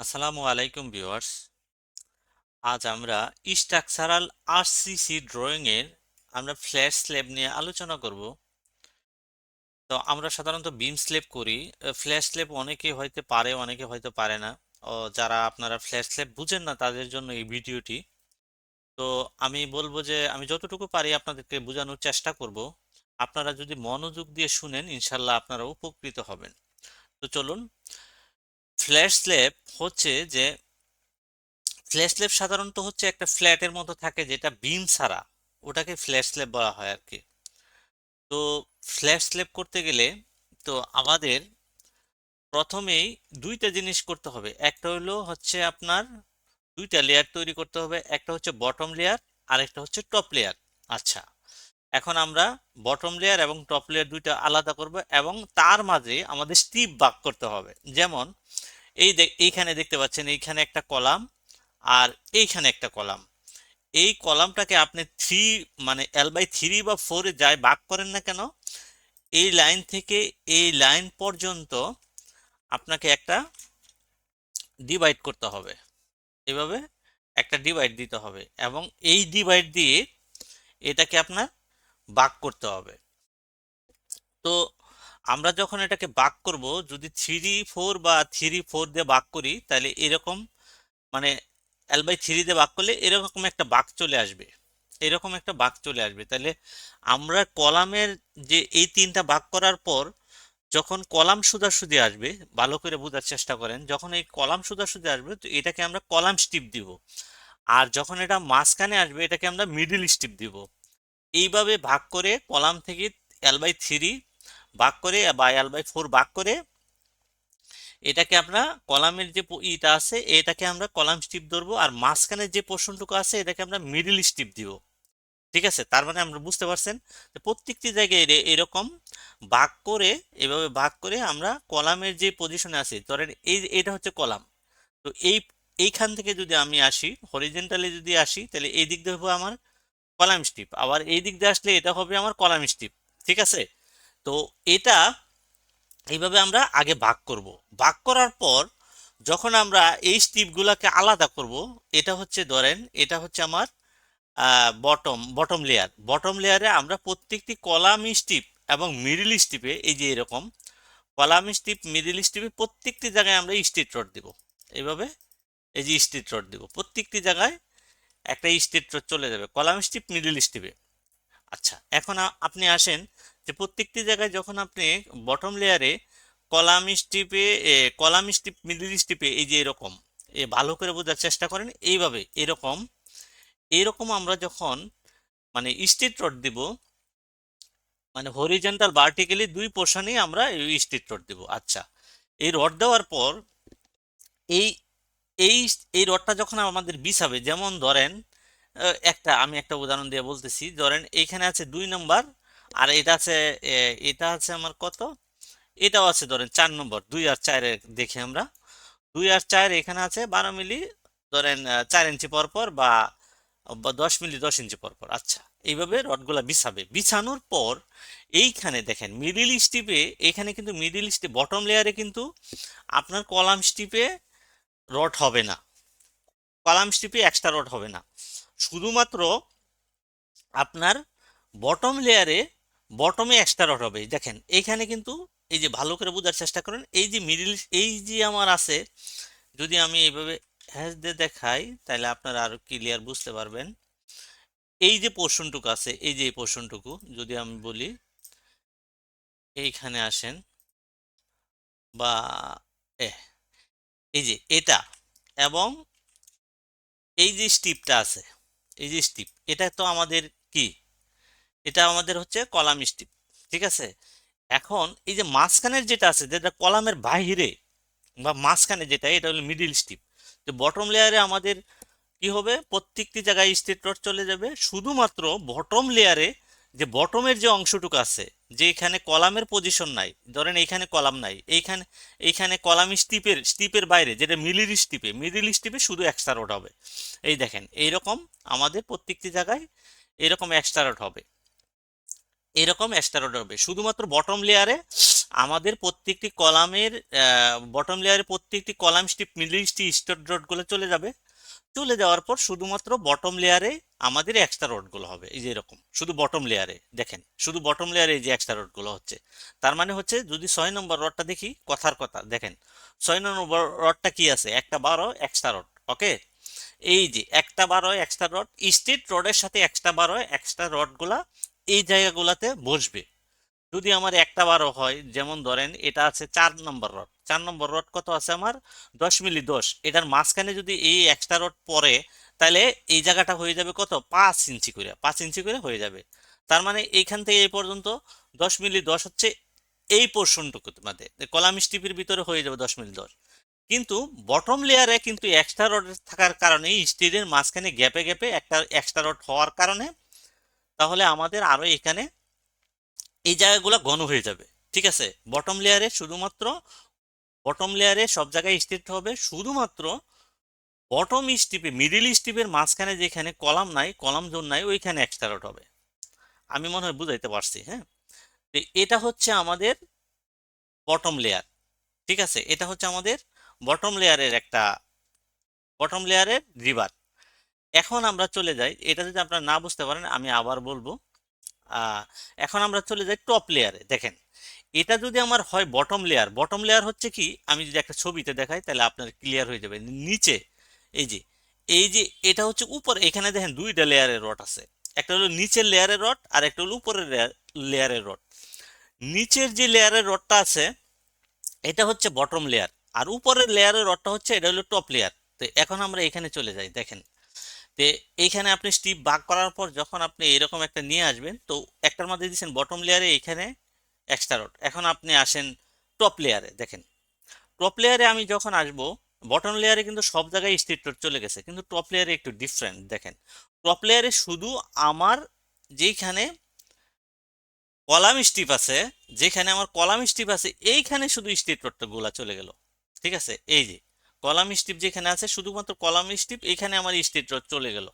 আসসালামু আলাইকুম ভিউয়ার্স। আজ আমরা স্ট্রাকচারাল আরসিসি ড্রয়িং এর আমরা ফ্ল্যাশ স্ল্যাব নিয়ে আলোচনা করব। তো আমরা সাধারণত বিম স্ল্যাব করি। ফ্ল্যাশ স্ল্যাব অনেকে হয়তো পারে, অনেকে হয়তো পারে না। ও, যারা আপনারা ফ্ল্যাশ স্ল্যাব বুঝেন না, তাদের জন্য এই ভিডিওটি। তো আমি বলব যে, আমি যতটুকু পারি আপনাদেরকে বোঝানোর চেষ্টা করব। আপনারা যদি মনোযোগ দিয়ে শুনেন, ইনশাল্লাহ আপনারা উপকৃত হবেন। তো চলুন ফ্ল্যাশ স্ল্যাব হচ্ছে যে, ফ্ল্যাশ স্ল্যাব সাধারণত হচ্ছে একটা ফ্ল্যাটের মতো থাকে যেটা বিম ছাড়া, ওটাকে ফ্ল্যাশ স্ল্যাব বলা হয় আর কি। তো ফ্ল্যাশ স্ল্যাব করতে গেলে তো আমাদের প্রথমেই দুইটা জিনিস করতে হবে। একটা হলো হচ্ছে আপনার দুইটা লেয়ার তৈরি করতে হবে, একটা হচ্ছে বটম লেয়ার আর একটা হচ্ছে টপ লেয়ার আচ্ছা এখন আমরা বটম লেয়ার এবং টপ লেয়ার দুইটা আলাদা করব এবং তার মাঝে আমাদের স্টিপ বাক করতে হবে। যেমন এই এইখানে দেখতে পাচ্ছেন, এইখানে একটা কলাম আর এইখানে একটা কলাম। এই কলামটাকে আপনি থ্রি মানে এল বাই থ্রি বা ফোরে যায় ভাগ করেন না কেন, এই লাইন থেকে এই লাইন পর্যন্ত আপনাকে একটা ডিভাইড করতে হবে। এভাবে একটা ডিভাইড দিতে হবে এবং এই ডিভাইড দিয়ে এটাকে আপনার বাক করতে হবে। তো আমরা যখন এটাকে বাক করব, যদি থ্রি ফোর বা থ্রি ফোর দিয়ে বাক করি, তাহলে এরকম মানে এল বাই থ্রি দিয়ে বাক করলে এরকম একটা বাক চলে আসবে। এরকম একটা বাক চলে আসবে। তাহলে আমরা কলামের যে এই তিনটা বাক করার পর, যখন কলাম সুদাসুদি আসবে, ভালো করে বোঝার চেষ্টা করেন, যখন এই কলাম সুদাসুদি আসবে, তো এটাকে আমরা কলাম স্টিপ দিব। আর যখন এটা মাঝখানে আসবে, এটাকে আমরা মিডিল স্টিপ দিব। এইভাবে ভাগ করে কলাম থেকে এল বাই থ্রি ভাগ করে বা এল বাই ফোর ভাগ করে এটাকে আমরা কলামের যে ইটা আছে, এটাকে আমরা কলাম স্টিপ ধরবো আর মাঝখানের যে পোর্শনটুকু আছে, এটাকে আমরা মিডিল স্টিপ দিব। ঠিক আছে? তার মানে আমরা বুঝতে পারছেন? যে প্রত্যেকটি জায়গায় এরকম ভাগ করে, এভাবে ভাগ করে আমরা কলামের যে পজিশনে আছি, ধরেন এই এটা হচ্ছে কলাম। তো এই, এইখান থেকে যদি আমি আসি হরিজেন্টালি যদি আসি, তাহলে এই দিক দিয়ে হবে আমার কলাম স্টিপ আবার এই দিক দিয়ে আসলে এটা হবে আমার কলাম স্টিপ ঠিক আছে? তো এটা এইভাবে আমরা আগে ভাগ করব। ভাগ করার পর যখন আমরা এই স্টিপগুলোকে আলাদা করব, এটা হচ্ছে ধরেন, এটা হচ্ছে আমার বটম বটম লেয়ার বটম লেয়ারে আমরা প্রত্যেকটি কলাম স্টিপ এবং মিডিল স্টিপে এই যে এরকম, কলাম স্টিপ মিডিল স্টিপে প্রত্যেকটি জায়গায় আমরা স্ট্রিট রড দেব। এইভাবে এই যে স্ট্রিট রড দেব। প্রত্যেকটি জায়গায় একটা স্ট্রিট রড চলে যাবে, কলাম স্টিপ মিডিল স্টিপে আচ্ছা এখন আপনি আসেন যে প্রত্যেকটি জায়গায় যখন আপনি বটম লেয়ারে কলাম স্টিপে কলাম স্টিপ মিডিল স্টিপে এই যে এরকম, এ ভালো করে বোঝার চেষ্টা করেন, এইভাবে, এরকম এরকম আমরা যখন মানে স্ট্রিট রড দিব মানে হরিজেন্টাল ভার্টিক্যালি দুই পোর্শনেই আমরা এই স্ট্রিট রড দিব। আচ্ছা এই রড দেওয়ার পর এই এই এই রডটা যখন আমাদের বিছাবে, যেমন ধরেন একটা, আমি একটা উদাহরণ দিয়ে বলতেছি, ধরেন এইখানে আছে দুই নম্বর আর এটা আছে এটা আছে আমার কত? এটাও আছে ধরেন চার নম্বর, দুই আর চারে দেখি আমরা। দুই আর চার এখানে আছে বারো মিলি, ধরেন চার ইঞ্চি পরপর বা দশ মিলি দশ ইঞ্চি পরপর আচ্ছা এইভাবে রডগুলা বিছাবে। বিছানোর পর এইখানে দেখেন মিডিল স্টিপে এখানে কিন্তু মিডিল স্টিপ বটম লেয়ারে কিন্তু আপনার কলাম স্টিপে রড হবে না। কলাম স্টিপে এক্সট্রা রড হবে না। শুধুমাত্র আপনার বটম লেয়ারে বটমে এক্সট্রা রড হবে। দেখেন, এইখানে কিন্তু এই যে ভালো করে বোঝার চেষ্টা করেন, এই যে মিডিল এই যে আমার আছে, যদি আমি এইভাবে হ্যাশ দিয়ে দেখাই, তাহলে আপনারা আরও ক্লিয়ার বুঝতে পারবেন। এই যে পোর্শনটুকু আছে, এই যে এই পোর্শনটুকু যদি আমি বলি, এইখানে আসেন, বা এ এই যে এটা, এবং এই যে স্টিপটা আছে, এই যে স্টিপ এটা তো আমাদের কি? এটা আমাদের হচ্ছে কলাম স্টিপ ঠিক আছে? এখন এই যে মাঝখানের যেটা আছে, যেটা কলামের বাহিরে বা মাঝখানে যেটা, এটা হলো মিডিল স্টিপ তো বটম লেয়ারে আমাদের কি হবে? প্রত্যেকটি জায়গায় স্ট্রেট রড চলে যাবে। শুধুমাত্র বটম লেয়ারে যে বটমের যে অংশটুকু আছে, যে এখানে কলামের পজিশন নাই, ধরেন এইখানে কলাম নাই, এইখানে এইখানে কলাম স্টিপের স্টিপের বাইরে, যেটা মিডিল স্টিপে মিডিল স্টিপে শুধু এক্সট্রা রড হবে। এই দেখেন, এইরকম আমাদের প্রত্যেকটি জায়গায় এরকম এক্সট্রা রড হবে। এরকম এক্সট্রা রড হবে। শুধুমাত্র বটম লেয়ারে আমাদের প্রত্যেকটি কলামের বটম লেয়ারে প্রত্যেকটি কলাম স্টিপ মিডল স্টিপ রডগুলো চলে যাবে। চলে যাওয়ার পর শুধুমাত্র বটম লেয়ারে আমাদের এক্সট্রা রডগুলো হবে। এই যে এরকম, শুধু বটম লেয়ারে দেখেন, শুধু বটম লেয়ারে এই যে এক্সট্রা রডগুলো হচ্ছে। তার মানে হচ্ছে যদি ছয় নম্বর রডটা দেখি, কথার কথা, দেখেন, ছয় নম্বর রডটা কি আছে? একটা বারো এক্সট্রা রড ওকে এই যে একটা বারো এক্সট্রা রড স্ট্রিট রডের সাথে এক্সট্রা বারো এক্সট্রা রডগুলা এই জায়গাগুলাতে বসবে। যদি আমার একটা বারো হয়, যেমন ধরেন এটা আছে চার নম্বর রড। চার নম্বর রড কত আছে আমার? দশ মিলি দশ। এটার মাঝখানে যদি এই এক্সট্রা রড পরে তাহলে এই জায়গাটা হয়ে যাবে কত? পাঁচ ইঞ্চি করে। পাঁচ ইঞ্চি করে হয়ে যাবে। তার মানে এইখান থেকে এই পর্যন্ত দশ মিলি দশ হচ্ছে এই পোর্শনটুকু মধ্যে কলাম স্টিপের ভিতরে হয়ে যাবে দশ মিলি দশ। কিন্তু বটম লেয়ারে কিন্তু এক্সট্রা রড থাকার কারণে স্টিলের মাঝখানে গ্যাপে গ্যাপে একটা এক্সট্রা রড হওয়ার কারণে তাহলে আমাদের আরও এখানে এই জায়গাগুলো ঘন হয়ে যাবে। ঠিক আছে? বটম লেয়ারে শুধুমাত্র বটম লেয়ারে সব জায়গায় স্টিপ হবে। শুধুমাত্র বটম স্টিপে মিডিল স্টিপের মাঝখানে যেখানে কলাম নাই কলাম জোন নাই, ওইখানে এক্সট্রা রড হবে। আমি মনে হয় বুঝাইতে পারছি হ্যাঁ? তো এটা হচ্ছে আমাদের বটম লেয়ার ঠিক আছে? এটা হচ্ছে আমাদের বটম লেয়ারের একটা বটম লেয়ারের রিভার এখন আমরা চলে যাই, এটা যদি আপনারা না বুঝতে পারেন, আমি আবার বলব। এখন আমরা চলে যাই টপ লেয়ারে দেখেন, এটা যদি আমার হয় বটম লেয়ার বটম লেয়ার হচ্ছে কি, আমি যদি একটা ছবিতে দেখাই, তাহলে আপনার ক্লিয়ার হয়ে যাবে। নিচে, এই যে এই যে, এটা হচ্ছে উপরে, এখানে দেখেন দুইটা লেয়ারের রড আছে। একটা হলো নিচের লেয়ারের রড আর একটা হলো উপরের লেয়ারের রড নিচের যে লেয়ারের রডটা আছে, এটা হচ্ছে বটম লেয়ার আর উপরের লেয়ারের রডটা হচ্ছে, এটা হলো টপ লেয়ার তো এখন আমরা এখানে চলে যাই, দেখেন। তো এইখানে আপনি স্টিপ বাক করার পর যখন আপনি এরকম একটা নিয়ে আসবেন, তো একটার মধ্যে দিচ্ছেন বটম লেয়ারে এখানে এক্সট্রা রড এখন আপনি আসেন টপ লেয়ারে দেখেন। টপ লেয়ারে আমি যখন আসব বটম লেয়ারে কিন্তু সব জায়গায় স্ট্রিট রড চলে গেছে, কিন্তু টপ লেয়ারে একটু ডিফারেন্ট দেখেন। টপ লেয়ারে শুধু আমার যেইখানে কলাম স্টিপ আছে, যেখানে আমার কলাম স্টিপ আছে, এইখানে শুধু স্ট্রিট রডটা গোলা চলে গেল। ঠিক আছে? এই যে কলাম স্টিপ যেখানে আছে, শুধুমাত্র কলাম স্টিপ এইখানে আমার স্ট্রিট রড চলে গেল।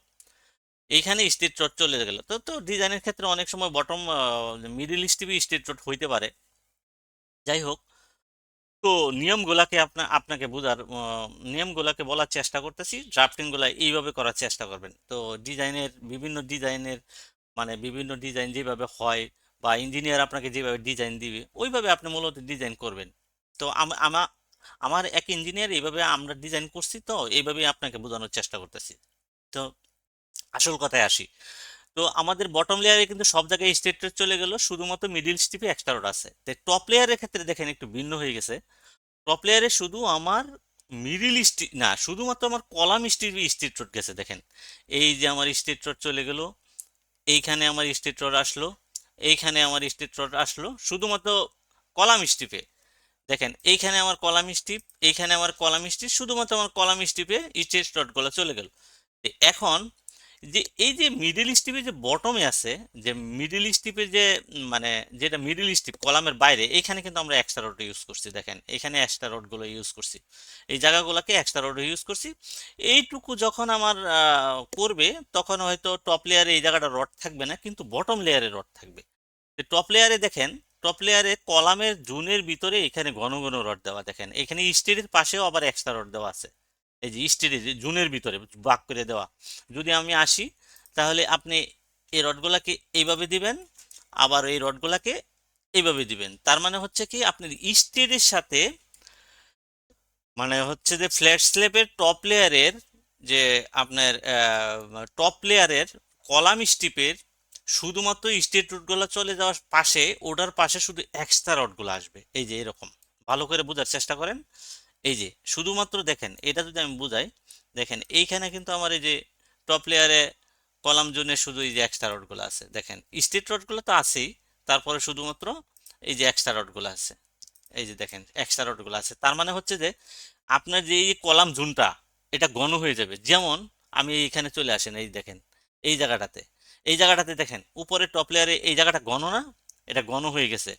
এইখানে স্ট্রিট রড চলে গেল। তো তো ডিজাইনের ক্ষেত্রে অনেক সময় বটম মিডিল স্টিপে স্ট্রিট রড হইতে পারে। যাই হোক, তো নিয়মগুলাকে আপনা, আপনাকে বোঝার নিয়মগুলাকে বলার চেষ্টা করতেছি। ড্রাফটিংগুলা এইভাবে করার চেষ্টা করবেন। তো ডিজাইনের, বিভিন্ন ডিজাইনের মানে বিভিন্ন ডিজাইন যেভাবে হয় বা ইঞ্জিনিয়ার আপনাকে যেভাবে ডিজাইন দিবে, ওইভাবে আপনি মূলত ডিজাইন করবেন। তো আমা আমার এক ইঞ্জিনিয়ার এইভাবে আমরা ডিজাইন করছি তো এইভাবে আপনাকে বোঝানোর চেষ্টা করতেছি। তো আসল কথায় আসি। তো আমাদের বটম লেয়ারে কিন্তু সব জায়গায় স্টেট চলে গেল, শুধুমাত্র মিডিল স্টিপে এক্সট্রা রোড আছে। তো টপ লেয়ারের ক্ষেত্রে দেখেন একটু ভিন্ন হয়ে গেছে। টপ লেয়ারে শুধু আমার মিডিল স্টিপ না, শুধুমাত্র আমার কলাম স্টিপ স্ট্রিট রোড গেছে, দেখেন। এই যে আমার স্ট্রিট রোড চলে গেল, এইখানে আমার স্ট্রিট রোড আসলো, এইখানে আমার স্ট্রিট রোড আসলো, শুধুমাত্র কলাম স্টিপে দেখেন, এইখানে আমার কলাম স্টিপ এইখানে আমার কলাম স্টিপ শুধুমাত্র আমার কলাম স্টিপে স্ট্রেট রডগুলো চলে গেল। এখন যে এই যে মিডিল স্টিপে যে বটমে আছে, যে মিডিল স্টিপে যে মানে যেটা মিডিল স্টিপ কলামের বাইরে এখানে কিন্তু আমরা এক্সট্রা রড ইউজ করছি, দেখেন এখানে এক্সট্রা রডগুলো ইউজ করছি। এই জায়গাগুলোকে এক্সট্রা রড ইউজ করছি। এইটুকু যখন আমার করবে, তখন হয়তো টপ লেয়ারে এই জায়গাটা রড থাকবে না, কিন্তু বটম লেয়ারে রড থাকবে। টপ লেয়ারে দেখেন টপ লেয়ারে কলামের জুনের ভিতরে এখানে ঘন ঘন রড দেওয়া, দেখেন। এখানে স্টিলের পাশেও আবার এক্সট্রা রড দেওয়া আছে। এই যে স্টিলের জুনের ভিতরে বাক করে দেওয়া। যদি আমি আসি, তাহলে আপনি এই রডগুলাকে এইভাবে দিবেন, আবার এই রডগুলাকে এইভাবে দিবেন। তার মানে হচ্ছে কি, আপনার স্টিলের সাথে মানে হচ্ছে যে ফ্ল্যাট স্লেপের টপ লেয়ারের যে আপনার টপ লেয়ারের কলাম স্টিপের শুধুমাত্র স্টেট রুটগুলো চলে যাওয়ার পাশে, ওটার পাশে শুধু এক্সট্রা রডগুলো আসবে। এই যে এরকম। ভালো করে বোঝার চেষ্টা করেন। এই যে, শুধুমাত্র দেখেন, এটা যদি আমি বুঝাই, দেখেন, এইখানে কিন্তু আমার এই যে টপ লেয়ারে কলাম জোনে শুধু এই যে এক্সট্রা রডগুলো আছে। দেখেন, স্টেট রডগুলো তো আছেই, তারপরে শুধুমাত্র এই যে এক্সট্রা রডগুলো আছে। এই যে দেখেন এক্সট্রা রডগুলো আছে। তার মানে হচ্ছে যে, আপনার যে এই কলাম জুনটা এটা ঘন হয়ে যাবে। যেমন, আমি এইখানে চলে আসেন, এই দেখেন, এই জায়গাটাতে। এই জায়গাটাতে দেখেন, উপরে টপ লেয়ারে এই জায়গাটা ঘন না এটা ঘন হয়ে গেছে।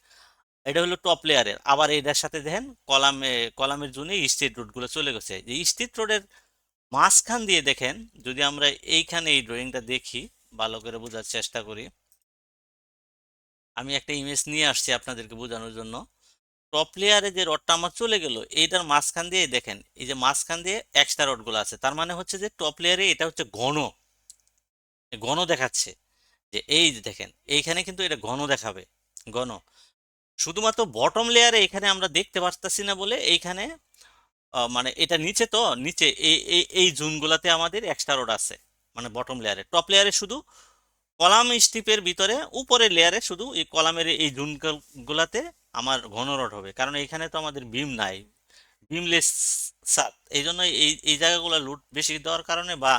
এটা হলো টপ লেয়ারের আবার এটার সাথে দেখেন, কলামে কলামের জন্য স্ট্রিট রোডগুলো চলে গেছে। যে স্ট্রিট রোডের মাঝখান দিয়ে দেখেন, যদি আমরা এইখানে এই ড্রয়িংটা দেখি, ভালো করে বোঝার চেষ্টা করি। আমি একটা ইমেজ নিয়ে আসছি আপনাদেরকে বোঝানোর জন্য। টপ লেয়ারে যে রডটা আমার চলে গেল, এইটার মাঝখান দিয়ে দেখেন, এই যে মাঝখান দিয়ে এক্সট্রা রডগুলো আছে, তার মানে হচ্ছে যে টপ লেয়ারে এটা হচ্ছে ঘন ঘন দেখাচ্ছে যে এই দেখেন, এইখানে কিন্তু এটা ঘন দেখাবে ঘন শুধুমাত্র বটম লেয়ারে এখানে আমরা দেখতে পারতেছি না বলে এইখানে মানে এটা নিচে তো, নিচে এই এই জোনগুলাতে আমাদের এক্সট্রা রোড আছে মানে বটম লেয়ারে টপ লেয়ারে শুধু কলাম স্টিপের ভিতরে, উপরের লেয়ারে শুধু এই কলামের এই জোন গুলাতে আমার ঘন রড হবে, কারণ এখানে তো আমাদের বিম নাই বিমলেস সাত। এই জন্য এই এই জায়গাগুলো লুট বেশি দেওয়ার কারণে বা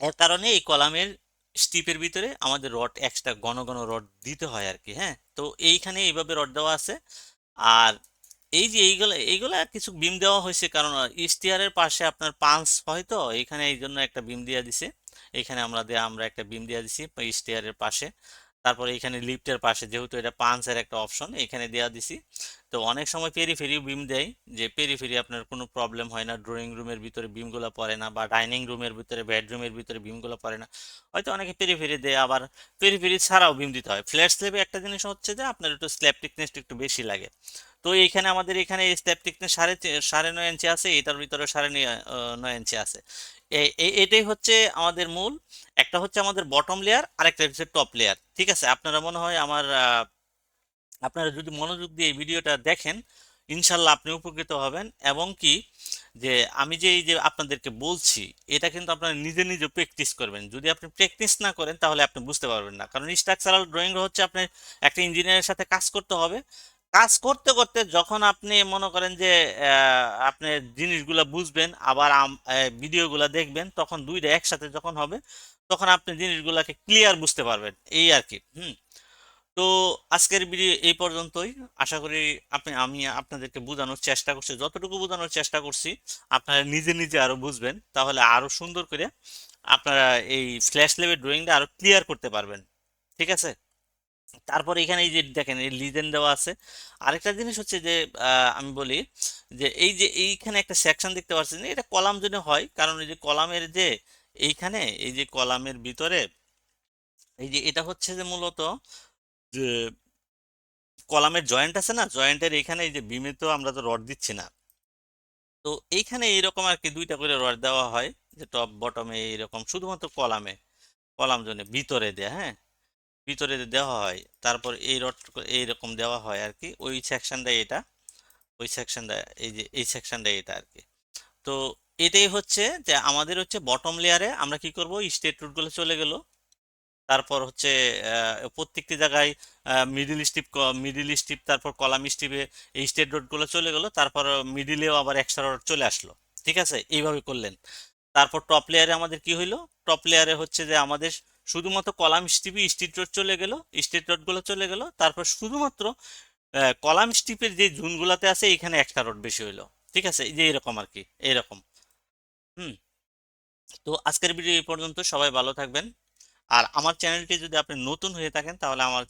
এর কারণে এই কলামের স্টিপের ভিতরে আমাদের রড এক্সট্রা ঘন ঘন রড দিতে হয় আর কি হ্যাঁ? তো এইখানে এইভাবে রড দেওয়া আছে। আর এই যে এইগুলো এইগুলো কিছু বিম দেওয়া হয়েছে কারণ স্টিয়ারের পাশে আপনার পাঞ্চ হয় তো, এইখানে এই জন্য একটা বিম দিয়ে দিছে। এখানে আমরা দেওয়া আমরা একটা বিম দিয়ে দিছি স্টিয়ারের পাশে। তারপরে এখানে লিফটের পাশে, যেহেতু এটা পাঞ্চের একটা অপশন এখানে দেওয়া দিছি। তো অনেক সময় পেরিফেরি বিম দেয়, যে পেরিফেরি আপনার কোনো প্রবলেম হয় না ড্রয়িং রুমের ভিতরে বিমগুলো পড়ে না, বা ডাইনিং রুমের ভিতরে বেডরুমের ভিতরে বিমগুলো পড়ে না। হয়তো অনেকে পেরিফেরি দেয়, আবার পেরিফেরি ছাড়াও বিম দিতে হয়। ফ্ল্যাট স্ল্যাবে একটা জিনিস হচ্ছে যে, আপনার একটু স্ল্যাব টিকনেস একটু বেশি লাগে। তো এইখানে আমাদের এখানে স্ল্যাব টিকনেস সাড়ে সাড়ে নয় ইঞ্চি আছে, এটার ভিতরে সাড়ে নয় ইঞ্চি আছে। এটাই হচ্ছে আমাদের মূল। একটা হচ্ছে আমাদের বটম লেয়ার আর একটা হচ্ছে টপ লেয়ার ঠিক আছে? আপনারা মনে হয় আমার আপনারা যদি মনোযোগ দিয়ে এই ভিডিওটা দেখেন, ইনশাল্লাহ আপনি উপকৃত হবেন। এবং কি, যে আমি যে এই যে আপনাদেরকে বলছি, এটা কিন্তু আপনারা নিজে নিজে প্র্যাকটিস করবেন। যদি আপনি প্র্যাকটিস না করেন, তাহলে আপনি বুঝতে পারবেন না। কারণ স্ট্রাকচারাল ড্রয়িং হচ্ছে আপনার একটা ইঞ্জিনিয়ারের সাথে কাজ করতে হবে। কাজ করতে করতে যখন আপনি মনে করেন যে আপনি জিনিসগুলো বুঝবেন, আবার ভিডিওগুলো দেখবেন, তখন দুইটা একসাথে যখন হবে, তখন আপনি জিনিসগুলোকে ক্লিয়ার বুঝতে পারবেন। এই আর কি, হুম। তো আজকের ভিডিও এই পর্যন্তই। আশা করি আপনি, আমি আপনাদেরকে বোঝানোর চেষ্টা করছি। যতটুকু বোঝানোর চেষ্টা করছি, আপনারা নিজে নিজে আরও বুঝবেন। তাহলে আরও সুন্দর করে আপনারা এই ফ্ল্যাশ লেভেল ড্রয়িংটা আরও ক্লিয়ার করতে পারবেন। ঠিক আছে? তারপর এখানে এই যে দেখেন, এই লিজেন্ড দেওয়া আছে। আরেকটা জিনিস হচ্ছে যে আমি বলি যে, এই যে এইখানে একটা সেকশন দেখতে পাচ্ছেন এটা কলাম জন্য হয়, কারণ এই যে কলামের যে এইখানে, এই যে কলামের ভিতরে, এই যে এটা হচ্ছে যে মূলত যে কলামের জয়েন্ট আছে না জয়েন্টের এখানে এই যে বিমে তো আমরা তো রড দিচ্ছি না। তো এইখানে এইরকম আর কি দুইটা করে রড দেওয়া হয়, যে টপ বটমে এইরকম, শুধুমাত্র কলামে, কলাম জন্য ভিতরে দেয়া হ্যাঁ? ভিতরে দেওয়া হয়, তারপর এই রড, এইরকম দেওয়া হয় আর কি ওই সেকশনটা এটা, ওই সেকশনটা এই যে, এই সেকশনটা এটা আর কি তো এটাই হচ্ছে যে আমাদের হচ্ছে বটম লেয়ারে আমরা কি করব? স্টেট রুটগুলো চলে গেল। তারপর হচ্ছে প্রত্যেকটি জায়গায় মিডিল স্টিপ মিডিল স্টিপ তারপর কলাম স্টিপে এই স্টেট রোডগুলো চলে গেল। তারপর মিডিলেও আবার এক্সট্রা রোড চলে আসলো। ঠিক আছে? এইভাবে করলেন। তারপর টপ লেয়ারে আমাদের কি হইল? টপ লেয়ারে হচ্ছে যে আমাদের শুধুমাত্র কলাম স্টিপি স্ট্রিট রোড চলে গেল, স্ট্রিট রোডগুলো চলে গেল, তারপর শুধুমাত্র কলাম স্টিপের যে জুনগুলোতে আছে এখানে একটা রোড বেশি হইল। ঠিক আছে? যে এরকম আর কি এরকম হুম। তো আজকের ভিডিও এই পর্যন্ত, সবাই ভালো থাকবেন। আর আমার চ্যানেলটি যদি আপনি নতুন হয়ে থাকেন, তাহলে আমার